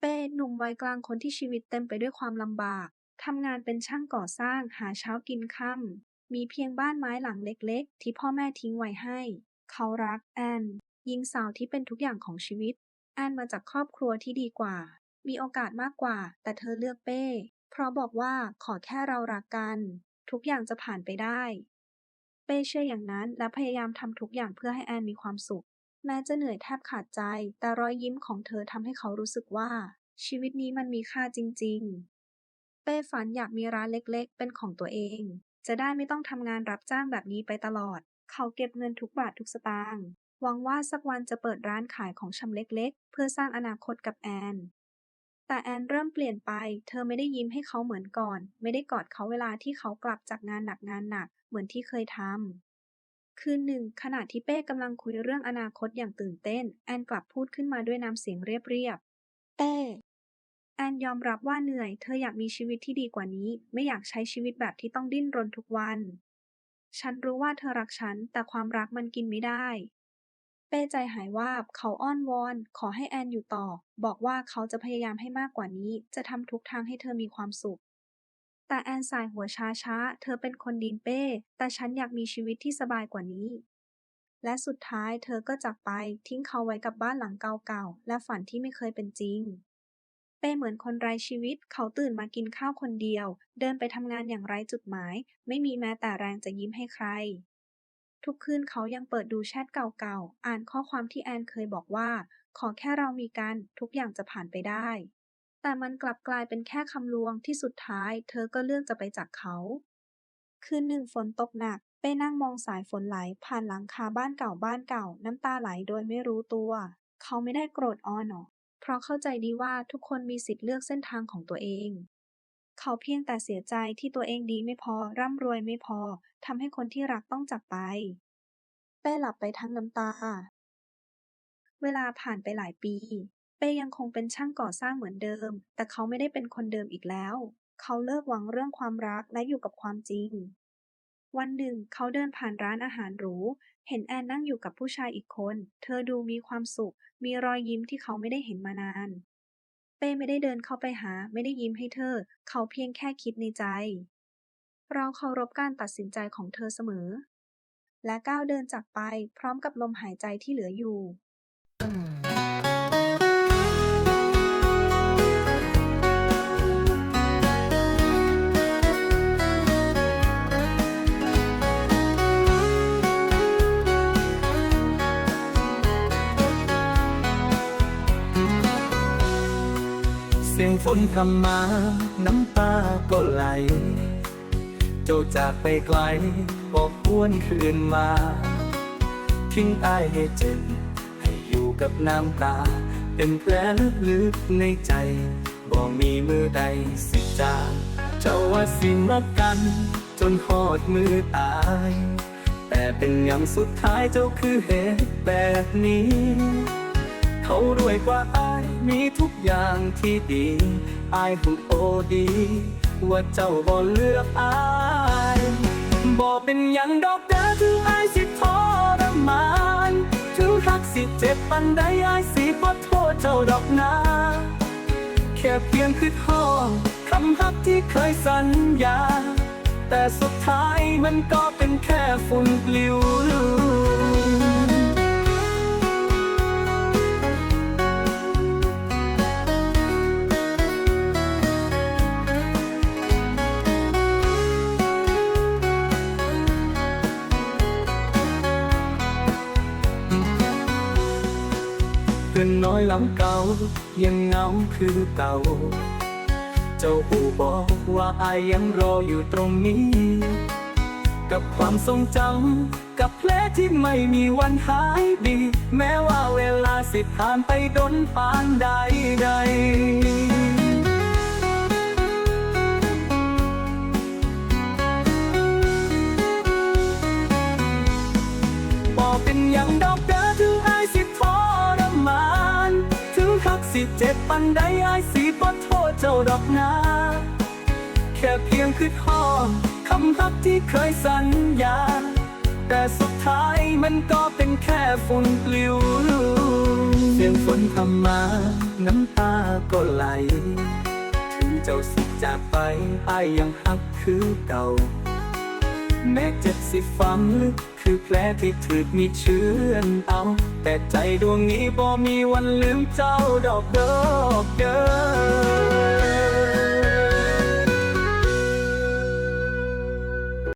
เป้ หนุ่มวัยกลางคนที่ชีวิตเต็มไปด้วยความลำบาก ทำงานเป็นช่างก่อสร้าง หาเช้ากินค่ำ มีเพียงบ้านไม้หลังเล็กๆ ที่พ่อแม่ทิ้งไว้ให้ เขารักแอน หญิงสาวที่เป็นทุกอย่างของชีวิต แอนมาจากครอบครัวที่ดีกว่า มีโอกาสมากกว่า แต่เธอเลือกเป้ เพราะบอกว่าขอแค่เรารักกัน ทุกอย่างจะผ่านไปได้ เป้เชื่ออย่างนั้นและพยายามทำทุกอย่างเพื่อให้แอนมีความสุข แม้จะเหนื่อยแทบขาดใจ แต่รอยยิ้มของเธอทำให้เขารู้สึกว่า ชีวิตนี้มันมีค่าจริง ๆ เป้ฝันอยากมีร้านเล็กๆ เป็นของตัวเอง จะได้ไม่ต้องทำงานรับจ้างแบบนี้ไปตลอด เขาเก็บเงินทุกบาททุกสตางค์ หวังว่าสักวันจะเปิดร้านขายของชำเล็กๆ เพื่อสร้างอนาคตกับแอน แต่แอนเริ่มเปลี่ยนไป เธอไม่ได้ยิ้มให้เขาเหมือนก่อน ไม่ได้กอดเขาเวลาที่เขากลับจากงานหนักงานหนัก เหมือนที่เคยทำ คืนหนึ่งขณะที่เป้กำลังคุยเรื่องอนาคตอย่างตื่นเต้น แอนกลับพูดขึ้นมาด้วยน้ำเสียงเรียบๆเป้แอนยอมรับว่าเหนื่อย เธออยากมีชีวิตที่ดีกว่านี้ ไม่อยากใช้ชีวิตแบบที่ต้องดิ้นรนทุกวัน ฉันรู้ว่าเธอรักฉัน แต่ความรักมันกินไม่ได้ เป้ใจหายวาบ เขาอ้อนวอน ขอให้แอนอยู่ต่อ บอกว่าเขาจะพยายามให้มากกว่านี้ จะทำทุกทางให้เธอมีความสุข แต่แอนสายหัวช้าๆ เธอเป็นคนดีนเป้ แต่ฉันอยากมีชีวิตที่สบายกว่านี้ และสุดท้ายเธอก็จากไปทิ้งเขาไว้กับบ้านหลังเก่าๆ และฝันที่ไม่เคยเป็นจริง เป้เหมือนคนไร้ชีวิต เขาตื่นมากินข้าวคนเดียว เดินไปทำงานอย่างไร้จุดหมาย ไม่มีแม้แต่แรงจะยิ้มให้ใคร ทุกคืนเขายังเปิดดูแชทเก่าๆ อ่านข้อความที่แอนเคยบอกว่า ขอแค่เรามีกัน ทุกอย่างจะผ่านไปได้ แต่มันกลับกลายเป็นแค่คำลวงที่สุดท้ายเธอก็เลือกจะไปจากเขา คืนหนึ่งฝนตกหนัก เป้นั่งมองสายฝนไหลผ่านหลังคาบ้านเก่าบ้านเก่าน้ำตาไหลโดยไม่รู้ตัว เขาไม่ได้โกรธออนหรอกเพราะเข้าใจดีว่าทุกคนมีสิทธิ์เลือกเส้นทางของตัวเอง เขาเพียงแต่เสียใจที่ตัวเองดีไม่พอร่ำรวยไม่พอทำให้คนที่รักต้องจากไปเป้หลับไปทั้งน้ำตา เวลาผ่านไปหลายปี เป้ยังคงเป็นช่างก่อสร้างเหมือนเดิม แต่เขาไม่ได้เป็นคนเดิมอีกแล้ว เขาเลิกหวังเรื่องความรักและอยู่กับความจริง วันหนึ่ง เขาเดินผ่านร้านอาหารหรู เห็นแอนนั่งอยู่กับผู้ชายอีกคน เธอดูมีความสุข มีรอยยิ้มที่เขาไม่ได้เห็นมานาน เป้ไม่ได้เดินเข้าไปหา ไม่ได้ยิ้มให้เธอ เขาเพียงแค่คิดในใจ เราเคารพการตัดสินใจของเธอเสมอ และก้าวเดินจากไปพร้อมกับลมหายใจที่เหลืออยู่ สียงฝนพรำมา น้ำตาก็ไหล เจ้าจากไปไกลบอกหวนคืนมา ทิ้งอายให้เจ็บให้อยู่กับน้ำตา เป็นแผลลึกๆในใจบ่มีมือใดสิจาเจ้าว่าสิมากัน จนหอดมือตาย แต่เป็นอย่างสุดท้ายเจ้าคือเหตุแบบนี้ เขารวยกว่าอายมีทุกอย่างที่ดีอายหูโอดี ว่าเจ้าบ่เลือกอายบ่เป็นหยังดอกเด้อถึงอายสิทรมานถึงรักสิเจ็บปันใดอายสิบ่โทษเจ้าดอกนาแค่เพียงคือห้องคำฮักที่เคยสัญญา แต่สุดท้ายมันก็เป็นแค่ฝุ่นปลิว พื่อนน้อยหลังเก่ายังเงาคือเก่า เจ้าปู่บอกว่าอายยังรออยู่ตรงนี้ กับความทรงจำกับแผลที่ไม่มีวันหายดี แม้ว่าเวลาสิผ่านไปดนปานใดใด นใดอายสิบ่โทษเจ้าดอกนา แค่เพียงคือห้องคำฮักที่เคยสัญญา แต่สุดท้ายมันก็เป็นแค่ฝุ่นปลิวเสียงฝนทำมานน้ำตาก็ไหล ถึงเจ้าสิจากไปอายยังฮักคือเก่า แม้เจ็บสิฝังลึกคือแผลที่ถืกมีเชื้อนเอา แต่ใจดวงนี้บ่มีวันลืมเจ้าดอกเด้อเด้อ